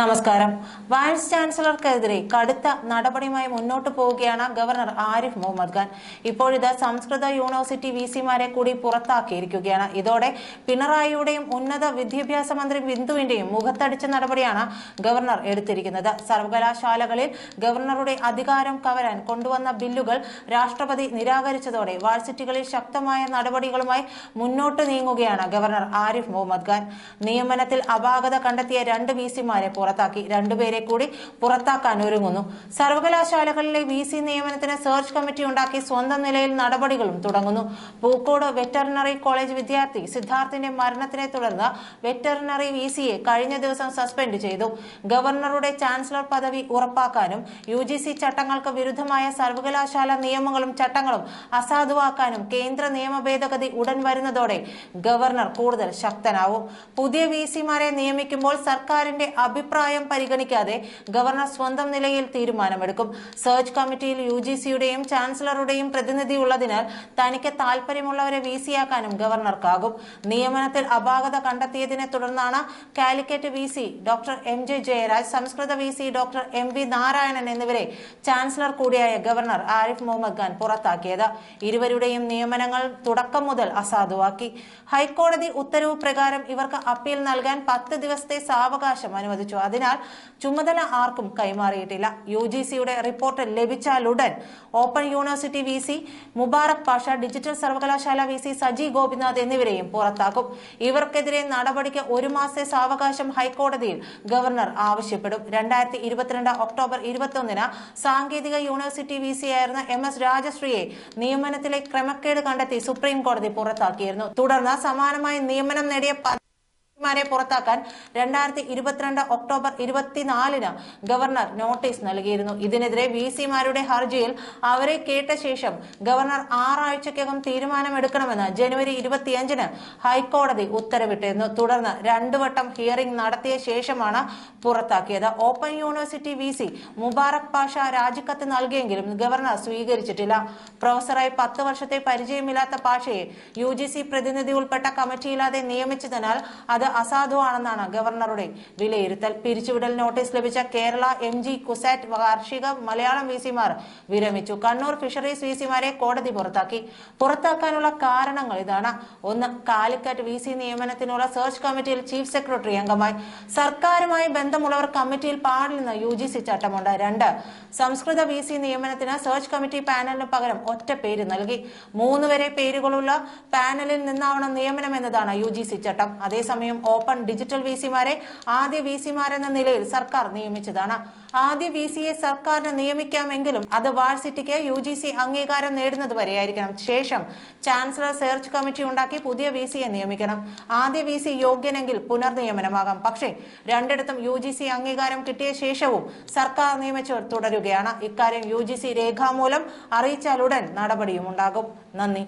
നമസ്കാരം. വൈസ് ചാൻസലർക്കെതിരെ കടുത്ത നടപടിയുമായി മുന്നോട്ട് പോവുകയാണ് ഗവർണർ ആരിഫ് മുഹമ്മദ് ഖാൻ. ഇപ്പോഴിത് സംസ്കൃത യൂണിവേഴ്സിറ്റി വി സിമാരെ കൂടി പുറത്താക്കിയിരിക്കുകയാണ്. ഇതോടെ പിണറായിയുടെയും ഉന്നത വിദ്യാഭ്യാസ മന്ത്രി ബിന്ദുവിന്റെയും മുഖത്തടിച്ച നടപടിയാണ് ഗവർണർ എടുത്തിരിക്കുന്നത്. സർവകലാശാലകളിൽ ഗവർണറുടെ അധികാരം കവരാൻ കൊണ്ടുവന്ന ബില്ലുകൾ രാഷ്ട്രപതി നിരാകരിച്ചതോടെ വാഴ്സിറ്റികളിൽ ശക്തമായ നടപടികളുമായി മുന്നോട്ട് നീങ്ങുകയാണ് ഗവർണർ ആരിഫ് മുഹമ്മദ് ഖാൻ. നിയമനത്തിൽ അപാകത കണ്ടെത്തിയ രണ്ട് വി സിമാരെ പുറത്താക്കി. രണ്ടുപേരെ കൂടി പുറത്താക്കാൻ ഒരുങ്ങുന്നു. സർവകലാശാലകളിലെ വി സി നിയമനത്തിന് സെർച്ച് കമ്മിറ്റി ഉണ്ടാക്കി സ്വന്തം നിലയിൽ നടപടികളും തുടങ്ങുന്നു. പൂക്കോട് വെറ്ററിനറി കോളേജ് വിദ്യാർത്ഥി സിദ്ധാർത്ഥിന്റെ മരണത്തിനെ തുടർന്ന് വെറ്ററിനറി വി സിയെ കഴിഞ്ഞ ദിവസം സസ്പെൻഡ് ചെയ്തു. ഗവർണറുടെ ചാൻസലർ പദവി ഉറപ്പാക്കാനും യു ജി സി ചട്ടങ്ങൾക്ക് വിരുദ്ധമായ സർവകലാശാല നിയമങ്ങളും ചട്ടങ്ങളും അസാധുവാക്കാനും കേന്ദ്ര നിയമ ഭേദഗതി ഉടൻ വരുന്നതോടെ ഗവർണർ കൂടുതൽ ശക്തനാവും. പുതിയ വി സിമാരെ നിയമിക്കുമ്പോൾ സർക്കാരിന്റെ അഭിപ്രായം പരിഗണിക്കാതെ ഗവർണർ സ്വന്തം നിലയിൽ തീരുമാനമെടുക്കും. സെർച്ച് കമ്മിറ്റിയിൽ യു ജി സിയുടെയും ചാൻസലറുടെയും പ്രതിനിധി ഉള്ളതിനാൽ തനിക്ക് താൽപര്യമുള്ളവരെ വി സിയാക്കാനും ഗവർണർക്കാകും. നിയമനത്തിൽ അപാകത കണ്ടെത്തിയതിനെ തുടർന്നാണ് Calicut V C doctor M J Jayaraj സംസ്കൃത V C doctor M V Narayanan എന്നിവരെ ചാൻസലർ കൂടിയായ ഗവർണർ ആരിഫ് മുഹമ്മദ് ഖാൻ പുറത്താക്കിയത്. ഇരുവരുടെയും നിയമനങ്ങൾ തുടക്കം മുതൽ അസാധുവാക്കി. ഹൈക്കോടതി ഉത്തരവ് പ്രകാരം ഇവർക്ക് അപ്പീൽ നൽകാൻ പത്ത് ദിവസത്തെ സാവകാശം അനുവദിച്ചു. അതിനാൽ ചുമതല ആർക്കും കൈമാറിയിട്ടില്ല. യു ജി സിയുടെ report ലഭിച്ചാലുടൻ open university V C Mubarak Pasha digital സർവകലാശാല വി സി സജി ഗോപിനാഥ് എന്നിവരെയും പുറത്താക്കും. ഇവർക്കെതിരെ നടപടിക്ക് ഒരു മാസത്തെ സാവകാശം ഹൈക്കോടതിയിൽ ഗവർണർ ആവശ്യപ്പെടും. രണ്ടായിരത്തി ഇരുപത്തിരണ്ട് ഒക്ടോബർ ഇരുപത്തൊന്നിന് സാങ്കേതിക യൂണിവേഴ്സിറ്റി വി സി ആയിരുന്ന എം എസ് രാജശ്രീയെ നിയമനത്തിലെ ക്രമക്കേട് കണ്ടെത്തി സുപ്രീം കോടതി പുറത്താക്കിയിരുന്നു. തുടർന്ന് സമാനമായി നിയമനം നേടിയ മാരെ പുറത്താക്കാൻ രണ്ടായിരത്തി ഇരുപത്തിരണ്ട് ഒക്ടോബർ ഇരുപത്തിനാലിന് ഗവർണർ നോട്ടീസ് നൽകിയിരുന്നു. ഇതിനെതിരെ വി സിമാരുടെ ഹർജിയിൽ അവരെ കേട്ട ശേഷം ഗവർണർ ആറാഴ്ചക്കകം തീരുമാനമെടുക്കണമെന്ന് ജനുവരി ഇരുപത്തിയഞ്ചിന് ഹൈക്കോടതി ഉത്തരവിട്ടിരുന്നു. തുടർന്ന് രണ്ടു വട്ടം ഹിയറിംഗ് നടത്തിയ ശേഷമാണ് പുറത്താക്കിയത്. Open university V C Mubarak Pasha രാജിക്കത്ത് നൽകിയെങ്കിലും ഗവർണർ സ്വീകരിച്ചിട്ടില്ല. പ്രൊഫസറായി പത്ത് വർഷത്തെ പരിചയമില്ലാത്ത പാഷയെ യു പ്രതിനിധി ഉൾപ്പെട്ട കമ്മിറ്റിയില്ലാതെ നിയമിച്ചതിനാൽ അത് അസാധുവാണെന്നാണ് ഗവർണറുടെ വിലയിരുത്തൽ. പിരിച്ചുവിടൽ നോട്ടീസ് ലഭിച്ച കേരള എം ജി കുസാറ്റ് വാർഷിക മലയാളം വി സിമാർ വിരമിച്ചു. കണ്ണൂർ ഫിഷറീസ് വി സിമാരെ കോടതി പുറത്താക്കി. പുറത്താക്കാനുള്ള കാരണങ്ങൾ ഇതാണ്. ഒന്ന് കാലിക്കറ്റ് വി സി നിയമനത്തിനുള്ള സെർച്ച് കമ്മിറ്റിയിൽ ചീഫ് സെക്രട്ടറി അംഗമായി. സർക്കാരുമായി ബന്ധമുള്ളവർ കമ്മിറ്റിയിൽ പാടില്ലെന്ന് യു ജി സി ചട്ടമുണ്ട്. രണ്ട് സംസ്കൃത വി സി നിയമനത്തിന് സെർച്ച് കമ്മിറ്റി പാനലിന് പകരം ഒറ്റ പേര് നൽകി. മൂന്നുവരെ പേരുകളുള്ള പാനലിൽ നിന്നാവണം നിയമനം എന്നതാണ് യു ജി സി ചട്ടം. അതേസമയം ഓപ്പൺ ഡിജിറ്റൽ വി സിമാരെ ആദ്യ വി സിമാരെന്ന നിലയിൽ സർക്കാർ നിയമിച്ചതാണ്. ആദ്യ വി സിയെ സർക്കാരിന് നിയമിക്കാമെങ്കിലും അത് വാഴ്സിറ്റിക്ക് യു ജി സി അംഗീകാരം നേടുന്നത് വരെയായിരിക്കണം. ശേഷം ചാൻസലർ സെർച്ച് കമ്മിറ്റി ഉണ്ടാക്കി പുതിയ വി സിയെ നിയമിക്കണം. ആദ്യ വി സി യോഗ്യനെങ്കിൽ പുനർനിയമനമാകാം. പക്ഷേ രണ്ടിടത്തും യു ജി സി അംഗീകാരം കിട്ടിയ ശേഷവും സർക്കാർ നിയമിച്ചവർ തുടരുകയാണ്. ഇക്കാര്യം യു ജി സി രേഖാമൂലം അറിയിച്ചാലുടൻ നടപടിയും ഉണ്ടാകും നന്ദി.